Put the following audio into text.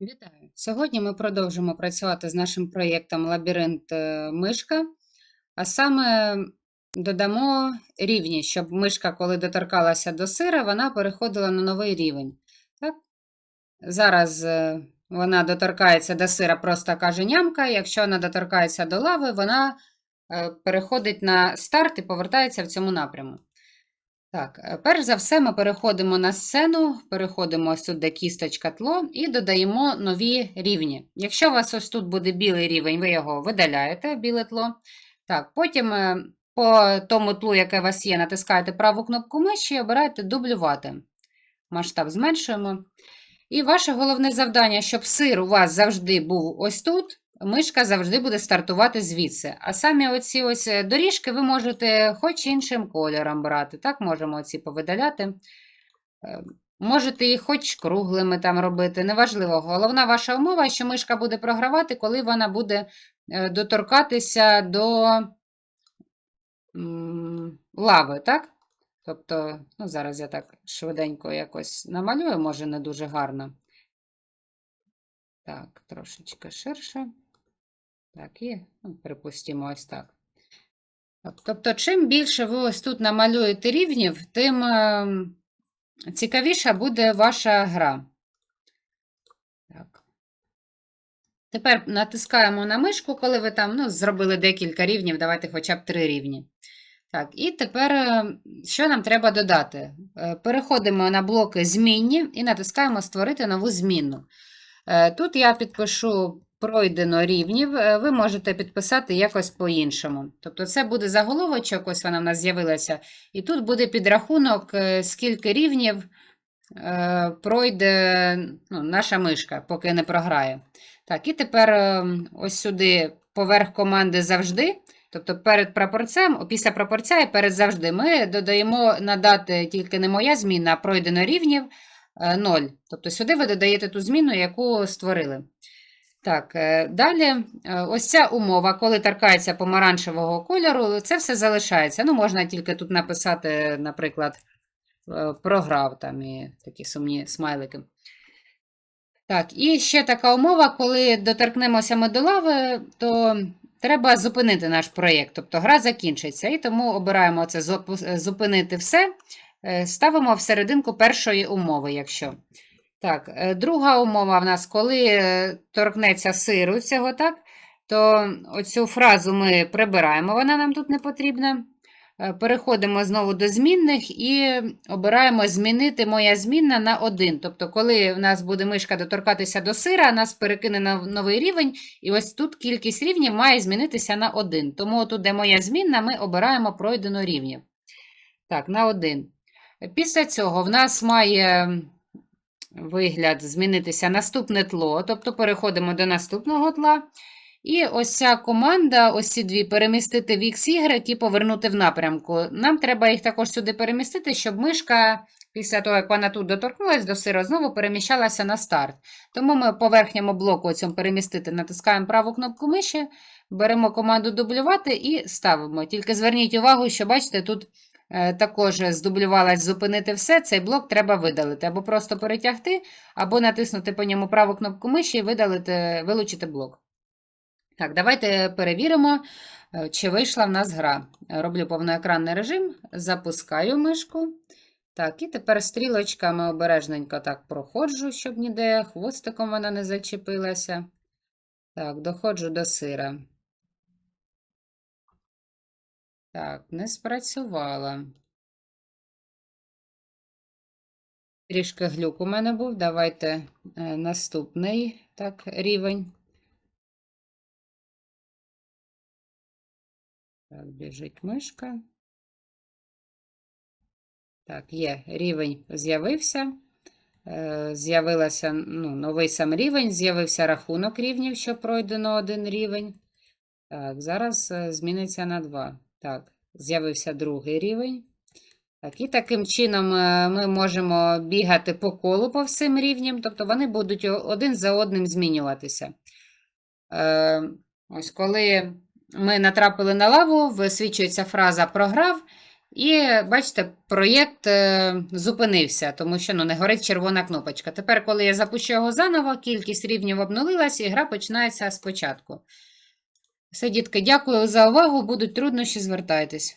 Вітаю! Сьогодні ми продовжимо працювати з нашим проєктом Лабіринт е, мишка, а саме додамо рівні, щоб мишка, коли доторкалася до сира, вона переходила на новий рівень. Так? Зараз е, вона доторкається до сира, просто каже нямка. Якщо вона доторкається до лави, вона е, переходить на старт і повертається в цьому напряму. Так, е, перш за все, ми переходимо на сцену, переходимо тут, кісточка тло, і додаємо нові рівні. Якщо у вас ось тут буде білий рівень, ви його видаляєте, біле тло. Так, Потім е, по тому тлу, яке у вас є, натискаєте праву кнопку миші і обираєте дублювати. Масштаб зменшуємо. І ваше головне завдання, щоб сир у вас завжди був ось тут, мишка завжди буде стартувати звідси. А самі оці ось е, доріжки ви можете хоч іншим кольором брати. Так, можемо оці повидаляти. Е, Можете їх хоч круглими там робити, неважливо. Головна ваша умова, що мишка буде програвати, коли вона буде е, доторкатися до лави, так? Тобто, ну, зараз я так швиденько якось намалюю, може, не дуже гарно. Так, трошечки ширше. Так, і ну, припустимо ось так. Тобто, чим більше ви ось тут намалюєте рівнів, тим ем, цікавіша буде ваша гра. Так. Тепер натискаємо на мишку, коли ви там ну, зробили декілька рівнів, давайте хоча б три рівні. Так, і тепер е, що нам треба додати? Е, Переходимо на блоки змінні і натискаємо Створити нову змінну. Е, Тут я підпишу пройдено рівнів, е, ви можете підписати якось по-іншому. Тобто це буде заголовочок, ось вона в нас з'явилася, і тут буде підрахунок, е, скільки рівнів е, пройде ну, наша мишка, поки не програє. Так, і тепер ось сюди поверх команди завжди. Тобто перед прапорцем, після прапорця і перед завжди ми додаємо надати тільки не моя зміна, а пройдено рівнів 0. Тобто сюди ви додаєте ту зміну, яку створили. Так, е, далі, е, ось ця умова, коли торкається помаранчевого кольору, це все залишається. Ну, можна тільки тут написати, наприклад, е, програв там і такі сумні смайлики. Так, і ще така умова, коли доторкнемося ми до лави, то треба зупинити наш проєкт, тобто гра закінчиться. І тому обираємо це зупинити все, ставимо в серединку першої умови, якщо. Так, е, друга умова в нас, коли е, торкнеться сиру цього, так, то оцю фразу ми прибираємо, вона нам тут не потрібна. Е, Переходимо знову до змінних і обираємо змінити моя змінна на 1. Тобто, коли в нас буде мишка доторкатися до сира, нас перекине на новий рівень, і ось тут кількість рівнів має змінитися на 1. Тому тут, де моя змінна, ми обираємо пройдено рівнів. Так, на 1. Після цього в нас має вигляд змінитися наступне тло, тобто переходимо до наступного тла. І ось ця команда, ось ці дві, перемістити в X, Y і повернути в напрямку. Нам треба їх також сюди перемістити, щоб мишка, після того, як вона тут доторкнулася до сира, знову переміщалася на старт. Тому ми по верхньому блоку цьому перемістити, натискаємо праву кнопку миші, беремо команду дублювати і ставимо. Тільки зверніть увагу, що бачите, тут також здублювалась зупинити все, цей блок треба видалити, або просто перетягти, або натиснути по ньому праву кнопку миші і видалити, вилучити блок. Так, давайте перевіримо, е, чи вийшла в нас гра. Роблю повноекранний режим, запускаю мишку. Так, і тепер стрілочками обережненько так проходжу, щоб ніде хвостиком вона не зачепилася. Так, доходжу до сира. Так, не спрацювала. Трішки глюк у мене був. Давайте е, наступний так, рівень. Так, біжить мишка. Так, є, рівень з'явився. Е, З'явилася ну, новий сам рівень, з'явився рахунок рівнів, що пройдено один рівень. Так, зараз е, зміниться на 2. Так, з'явився другий рівень. Так, і таким чином е, ми можемо бігати по колу по всім рівням, тобто вони будуть один за одним змінюватися. Е, ось коли ми натрапили на лаву, висвічується фраза програв, І бачите, проєкт е, зупинився, тому що ну, не горить червона кнопочка. Тепер, коли я запущу його заново, кількість рівнів обнулилась, і гра починається спочатку. Все, дітки, дякую за увагу. Будуть труднощі, звертайтесь.